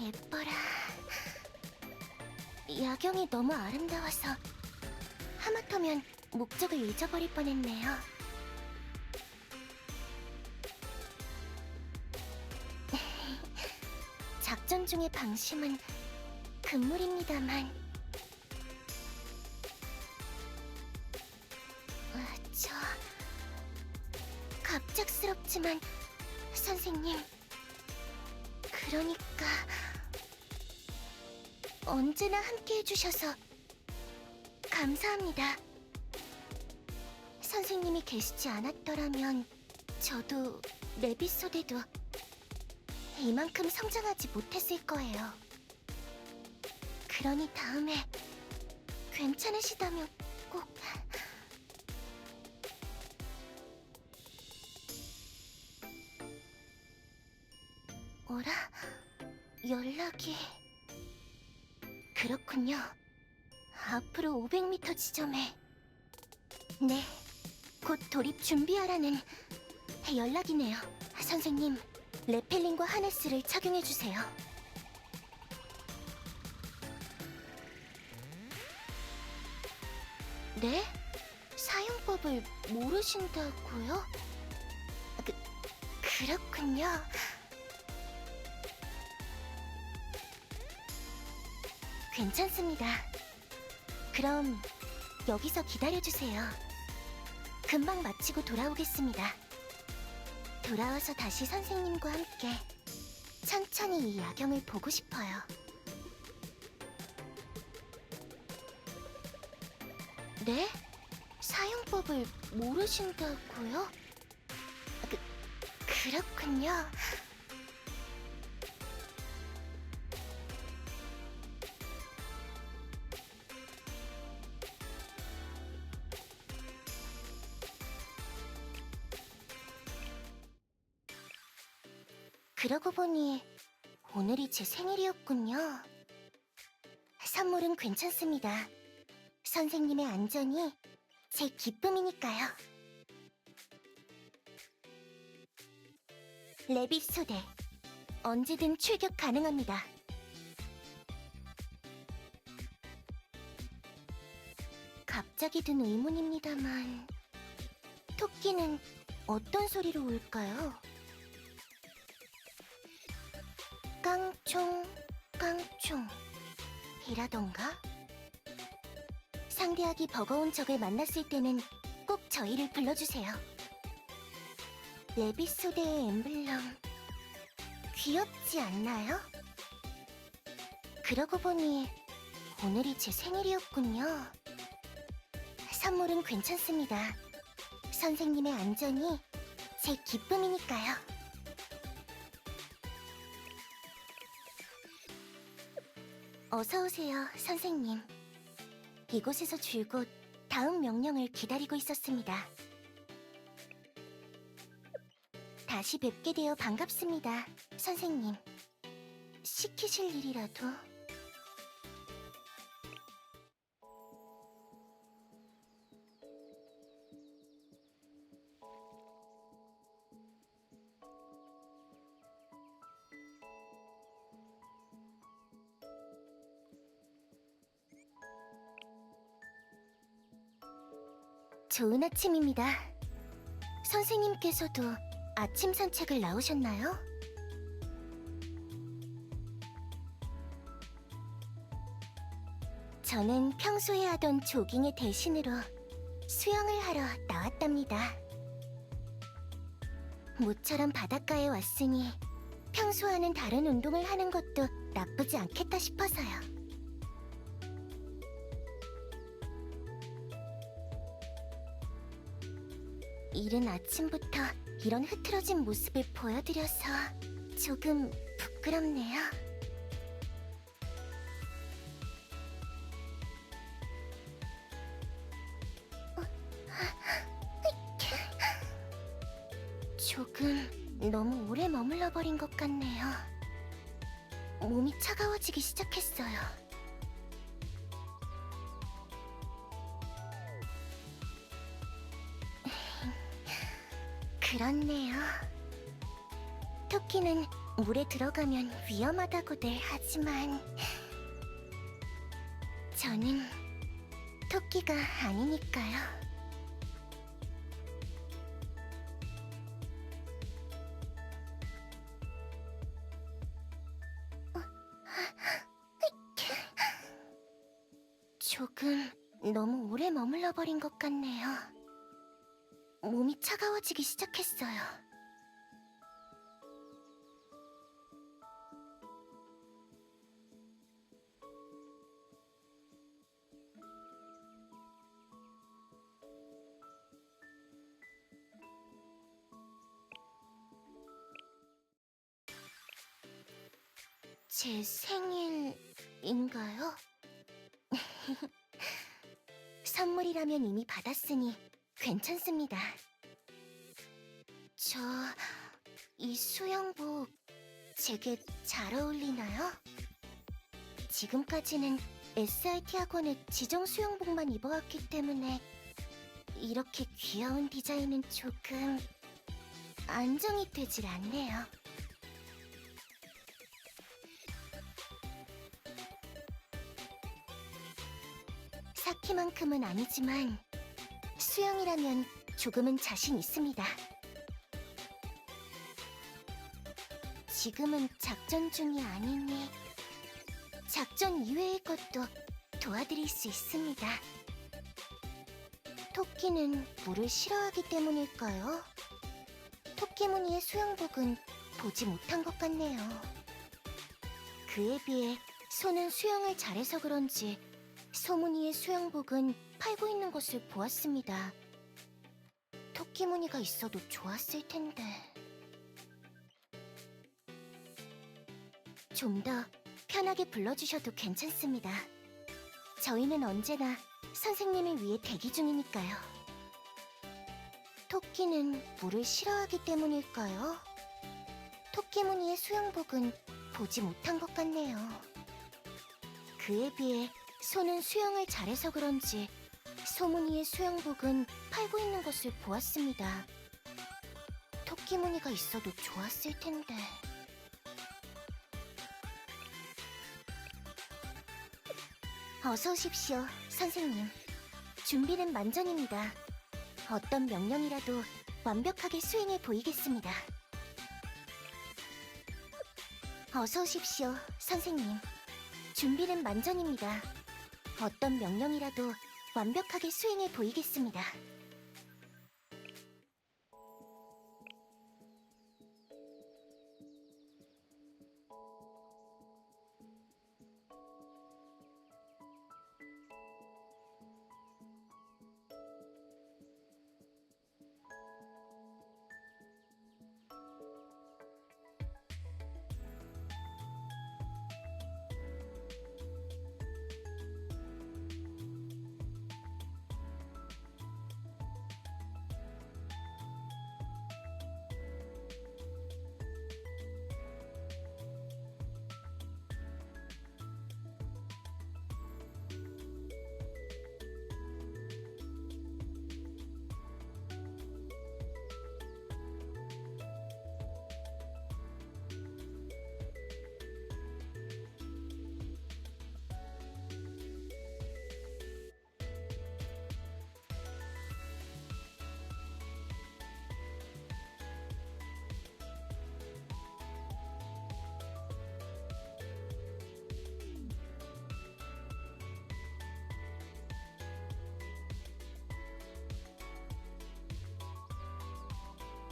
예뻐라. 야경이 너무 아름다워서 하마터면 목적을 잊어버릴 뻔했네요. 작전 중의 방심은 금물입니다만 아, 저 갑작스럽지만 선생님 그러니까 언제나 함께 해주셔서 감사합니다. 선생님이 계시지 않았더라면 저도 레비소대도 이만큼 성장하지 못했을 거예요. 그러니 다음에 괜찮으시다면 꼭 어라? 연락이... 그렇군요. 앞으로 500m 지점에... 네, 곧 돌입 준비하라는 연락이네요. 선생님, 레펠린과 하네스를 착용해주세요. 네? 사용법을 모르신다고요? 그, 그렇군요. 괜찮습니다. 그럼 여기서 기다려주세요. 금방 마치고 돌아오겠습니다. 돌아와서 다시 선생님과 함께 천천히 이 야경을 보고 싶어요. 네? 사용법을 모르신다고요? 그, 그렇군요. 그러고 보니 오늘이 제 생일이었군요. 선물은 괜찮습니다. 선생님의 안전이 제 기쁨이니까요. 레빗 소대 언제든 출격 가능합니다. 갑자기 든 의문입니다만 토끼는 어떤 소리로 울까요? 깡총, 깡총 이라던가? 상대하기 버거운 적을 만났을 때는 꼭 저희를 불러주세요. 레비소대의 엠블럼 귀엽지 않나요? 그러고 보니 오늘이 제 생일이었군요. 선물은 괜찮습니다. 선생님의 안전이 제 기쁨이니까요. 어서 오세요, 선생님. 이곳에서 줄곧 다음 명령을 기다리고 있었습니다. 다시 뵙게 되어 반갑습니다, 선생님. 시키실 일이라도. 좋은 아침입니다. 선생님께서도 아침 산책을 나오셨나요? 저는 평소에 하던 조깅의 대신으로 수영을 하러 나왔답니다. 모처럼 바닷가에 왔으니 평소와는 다른 운동을 하는 것도 나쁘지 않겠다 싶어서요. 이른 아침부터 이런 흐트러진 모습을 보여드려서 조금 부끄럽네요. 조금 너무 오래 머물러 버린 것 같네요. 몸이 차가워지기 시작했어요. 그렇네요. 토끼는 물에 들어가면 위험하다고들 하지만 저는 토끼가 아니니까요. 조금 너무 오래 머물러 버린 것 같네요. 몸이 차가워지기 시작했어요. 제 생일인가요? 선물이라면 이미 받았으니 괜찮습니다. 저, 이 수영복 제게 잘 어울리나요? 지금까지는 SIT 학원의 지정 수영복만 입어왔기 때문에 이렇게 귀여운 디자인은 조금 안정이 되질 않네요. 사키만큼은 아니지만 수영이라면 조금은 자신 있습니다. 지금은 작전 중이 아니니 작전 이외의 것도 도와드릴 수 있습니다. 토끼는 물을 싫어하기 때문일까요? 토끼 무늬의 수영복은 보지 못한 것 같네요. 그에 비해 손은 수영을 잘해서 그런지 소무늬의 수영복은 팔고 있는 것을 보았습니다. 토끼 무늬가 있어도 좋았을 텐데. 좀 더 편하게 불러주셔도 괜찮습니다. 저희는 언제나 선생님을 위해 대기 중이니까요. 토끼는 물을 싫어하기 때문일까요? 토끼 무늬의 수영복은 보지 못한 것 같네요. 그에 비해 손은 수영을 잘해서 그런지 소무늬의 수영복은 팔고 있는 것을 보았습니다. 토끼 무늬가 있어도 좋았을 텐데. 어서 오십시오, 선생님. 준비는 만전입니다. 어떤 명령이라도 완벽하게 수행해 보이겠습니다. 어서 오십시오, 선생님. 준비는 만전입니다. 어떤 명령이라도 완벽하게 수행해 보이겠습니다.